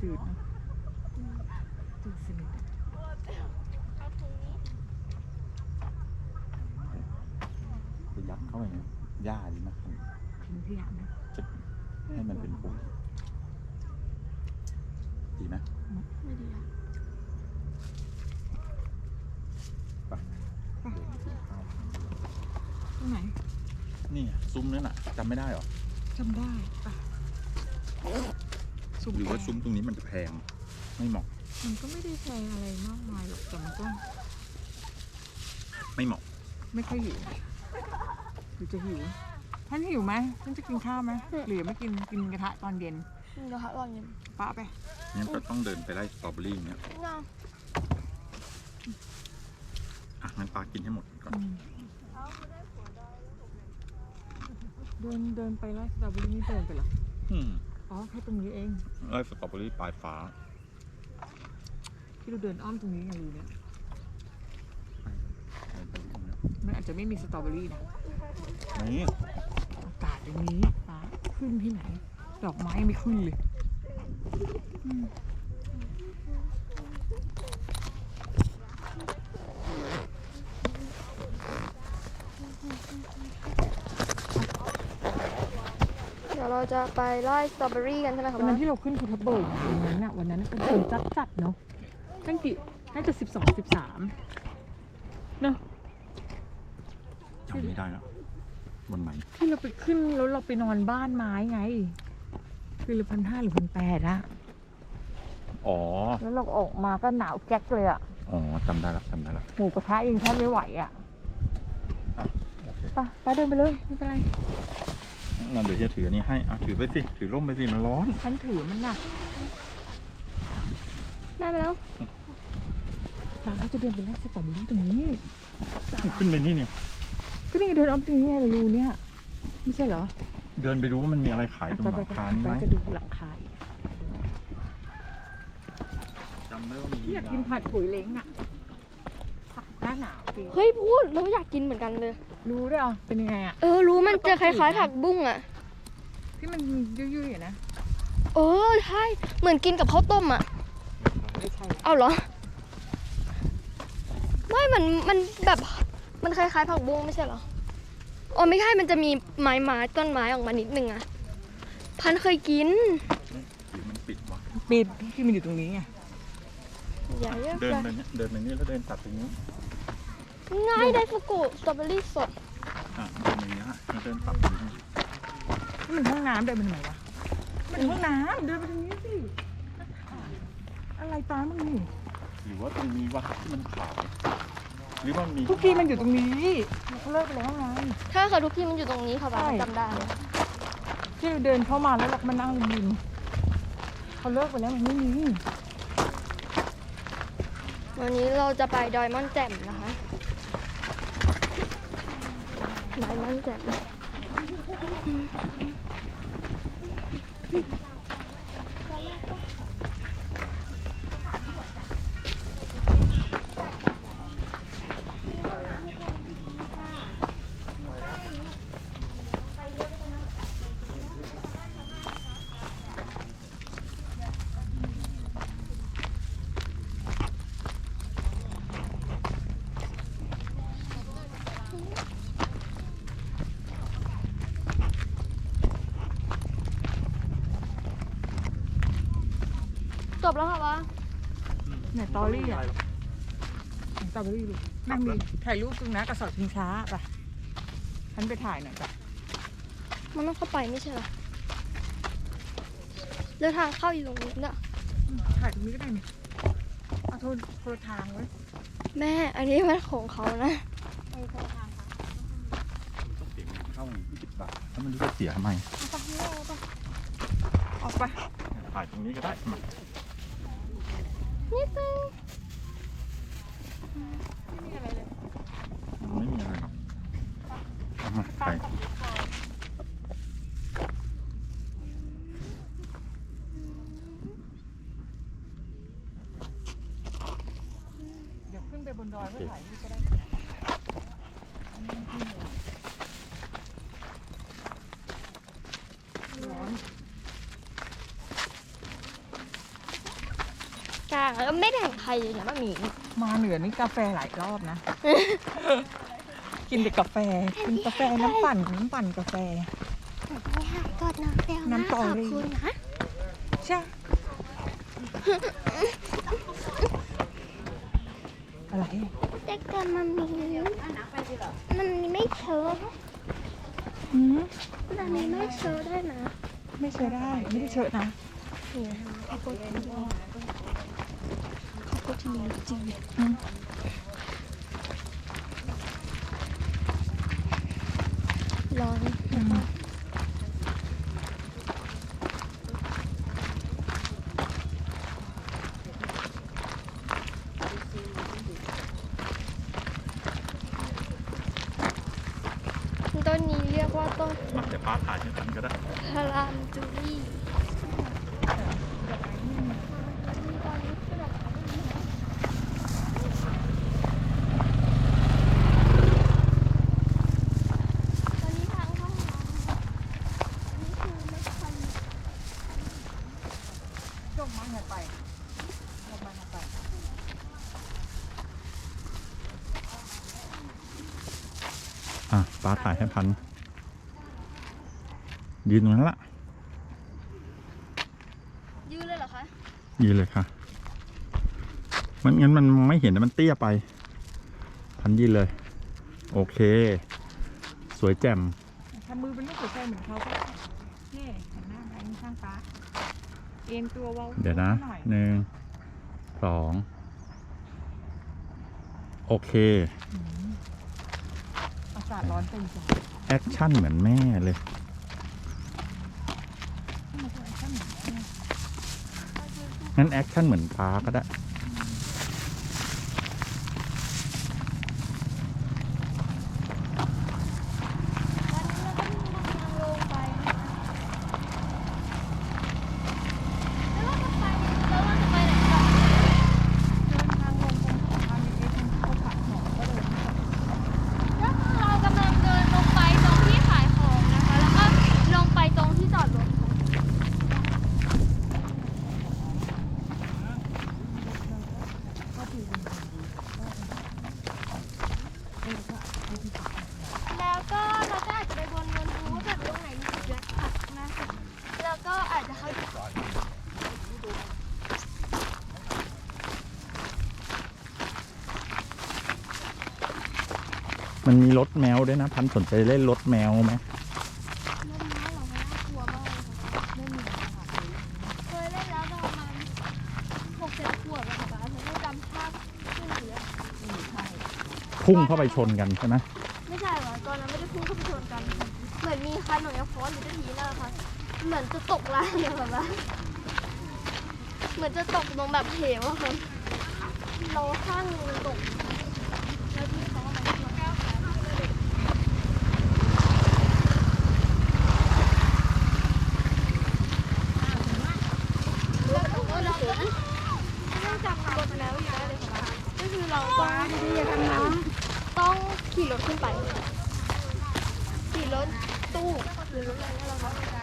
จืดเนอะจืดสนิทอะไปยัดเข้าไปในหญ้าดีนะทิ้งขยะนะจะให้มันเป็นปุ๋ยดีไหมไม่ดีอะไปเดี๋ยวไปกินข้าวตรงไหน นี่ไงซุ้มนั่นน่ะจำไม่ได้หรอจำได้ปะ หรือว่าซุ้มตรงนี้มันจะแพงไม่เหมาะ มันก็ไม่ได้แพงอะไรมากมายหรอกแต่มันก็ไม่เหมาะ ไม่ค่อยหิวหรือจะหิวท่านหิวไหมท่านจะกินข้าวไหมหรือไม่กินกินกระทะตอนเย็นเดี๋ยวหาลองยินป้าไปงั้นก็ต้องเดินไปไล่สตรอเบอรี่อย่างเงี้ยน้องอะงั้นปลากินให้หมดก่อนอืมเดินเดินไปไล่สตรอเบอรี่นี่เดินไปเหรออืม อ๋อแค่ตรงนี้เองไล่สตรอเบอรี่ปลายฟ้า ที่เราเดินอ้อมตรงนี้ไงรูเนี่ยเดินไปตรงเนี้ยมันอาจจะไม่มีสตรอเบอรี่นะนี่อากาศอย่างนี้ป้าขึ้นที่ไหน ดอกไม้ไม่ขึ้นเลยอืม เดี๋ยวเราจะไปไล่สตรอเบอรี่กันใช่ไหมคะวันนั้นว่าที่เราขึ้นภูทับเบิกวันนั้นอะวันนั้นก็ฝนจัดจัดๆเนาะตั้งกี่น่าจะสิบสองสิบสามเนาะจำไม่ได้แล้ววันไหนที่เราไปขึ้นแล้วเราไปนอนบ้านไม้ไง คือละพันห้าหรือพันแปดอะอ๋อ แล้วเราออกมาก็หนาวแก๊กเลยอะอ๋อจำได้แล้วจำได้แล้วหมูกระทะยังแทบไม่ไหวอะอะโอเคไปไปเดินไปเลยไม่เป็นไร งั้นเดี๋ยวจะถืออันนี้ให้อะถือไปสิ ถือร่มไปสิ มันร้อน ฉันถือมันหนักได้ไปแล้วตาเขาจะเดินไปไล่สตรอเบอรี่ตรงนี้ขึ้นไปนี่เนี่ย ก็นี่ไงเดินอ้อมตรงนี้ไงรูเนี่ย ไม่ใช่เหรอเดินไปดูว่ามันมีอะไรขายตรงหลังคานี้ไหมไปจะดูหลังคาอีกจำได้ว่ามีอยากกินผัดปุ๋ยเล้งอะผัดหน้าหนาวจริงเฮ้ยพูดเราอยากกินเหมือนกันเลย รู้ด้วยเหรอเป็นยังไงอะเออรู้มันจะคล้ายๆผักบุ้งอะ ที่มันยุ่ยๆอะนะเออใช่เหมือนกินกับข้าวต้มอะ ไม่ใช่เอาเหรอ ไม่มันมันแบบมันคล้ายๆผักบุ้งไม่ใช่เหรอ อ๋อไม่ใช่ มันจะมีไม้ไม้ต้นไม้ออกมานิดนึงอะพันเคยกิน หรือมันปิดวะปิดที่มันอยู่ตรงนี้ไงอย่าเรียกเดินว่าไปเนี่ยเดินไปนี่แล้วเดินตัดตรงนี้ง่ายได้ฟุกุสตรอเบอรี่สดอะเดินอย่างเงี้ยแล้วเดินตัดตรงนี้นี่ มันห้องน้ำเดินไปทำไมวะ มันห้องน้ำเดินไปทางนี้สิ อะไรตามมึงนี่หรือว่าตรงนี้วะที่มันขายหรือว่ามีทุกทีมันอยู่ตรงนี้เขาเลิกไปแล้วไง ถ้าค่ะทุกที่มันอยู่ตรงนี้ค่ะบ้าใช่จำได้ที่เราเดินเข้ามาแล้วเราก็มานั่งริมเขาเลิกไปแล้วมันไม่มีวันนี้เราจะไปดอยม่อนแจ่มนะคะดอยม่อนแจ่ม 对 จบแล้วค่ะบ้าเนี่ยตอรี่อะตอรี่ดูนั่งมีถ่ายรูปตรงนะกระสอบชิงช้าป่ะฉันไปถ่ายหน่อยป่ะมันต้องเข้าไปไม่ใช่เหรอแล้วทางเข้าอยู่ตรงนี้น่ะถ่ายตรงนี้ก็ได้นี่เอาโทรโทรทางไว้แม่ อันนี้มันของเขานะต้องเสียเงินเข้ายี่สิบบาทถ้ามันรู้จะเสียทำไมออกไปถ่ายตรงนี้ก็ได้มา นิดนึงไม่มีอะไรหรอกเอามาไปเดี๋ยวขึ้นไปบนดอยเพื่อถ่ายรูปก็ได้ร้อน กลางแล้วไม่แบ่งใครเลยนะมามีมาเหนือนี่กาแฟหลายรอบนะ กินแต่กาแฟกินกาแฟน้ำปั่นน้ำปั่นกาแฟ ไม่หักกดน้ำเปรี้ยวน้ำขอบตอรี่คุณนะใช่อะไรเด็กแต่มันมีมันมีไม่เชิญอืมมันมีไม่เชิญได้นะไม่เชื่อได้ ไม่ได้เชื่อนะ นี่นะคะข้าวโพด ที่นี่ข้าวโพดที่นี่จริงร้อนต้นนี้เรียกว่าต้นมาเดี๋ยวป้าถ่ายให้พันก็ได้พารามจูรี่ตอนนี้ทางเข้าห้องน้ำนี่คือไม่คัน จงมาอย่าไปจงมาอย่าไปอะป้าถ่ายให้พัน ยืนตรงนั้นละยืนเลยเหรอคะยืนเลยค่ะ มันงั้นมันไม่เห็นนะมันเตี้ยไป พันยืนเลย โอเค สวยแจ่ม ทำมือเป็นลูกหัวใจเหมือนเขาก็ได้นี่หันหน้าไปข้างฟ้า เอ็นตัวเว้าเดี๋ยวนะหน่อยหนึ่งสองโอเคอืมอากาศร้อนเต็มใจแอคชั่นเหมือนแม่เลย งั้นแอคชั่นเหมือนป้าก็ได้ วันนี้เราก็มีทางลงไปนะคะแล้วเราจะไปแล้วเราจะไปไหนต่อ เดินทางลงตรงทางนี้เป็นเขาขายของก็เดิน แล้วเรากำลังเดินลงไปตรงที่ขายของนะคะ แล้วก็ลงไปตรงที่จอดรถค่ะแล้วก็เราก็อาจจะไปวนๆดูว่าแบบตรงไหนมีจุดแวะพักนะคะแล้วก็อาจจะเข้า มันมีรถแมวด้วยนะ พันสนใจเล่นรถแมวไหมเล่นน้ำเหรอคะน่ากลัวมากเลยค่ะไม่มีค่ะเคยเล่นแล้วประมาณหกเจ็ดขวบอะค่ะป้าหนูก็จำภาพไม่ได้เลยพุ่งเข้าไปชนกันใช่ไหมไม่ใช่หรอตอนนั้นไม่ได้พุ่งเข้าไปชนกันค่ะเหมือนมีคันหนูยังฟ้อนอยู่ที่ทีนะคะเหมือนจะตกล่างเลยค่ะป้าเหมือนจะตกลงแบบเหวอะค่ะเราข้างหนึงมันตกแล้วที่เขาเอามาแก้วขาแล้วก็เราก็เนื่องจากรถแล้วอยู่ได้เลยค่ะก็คือเราต้องต้องขี่ รถขึ้นไปขี่รถตู้หรือรถอะไรก็แล้ว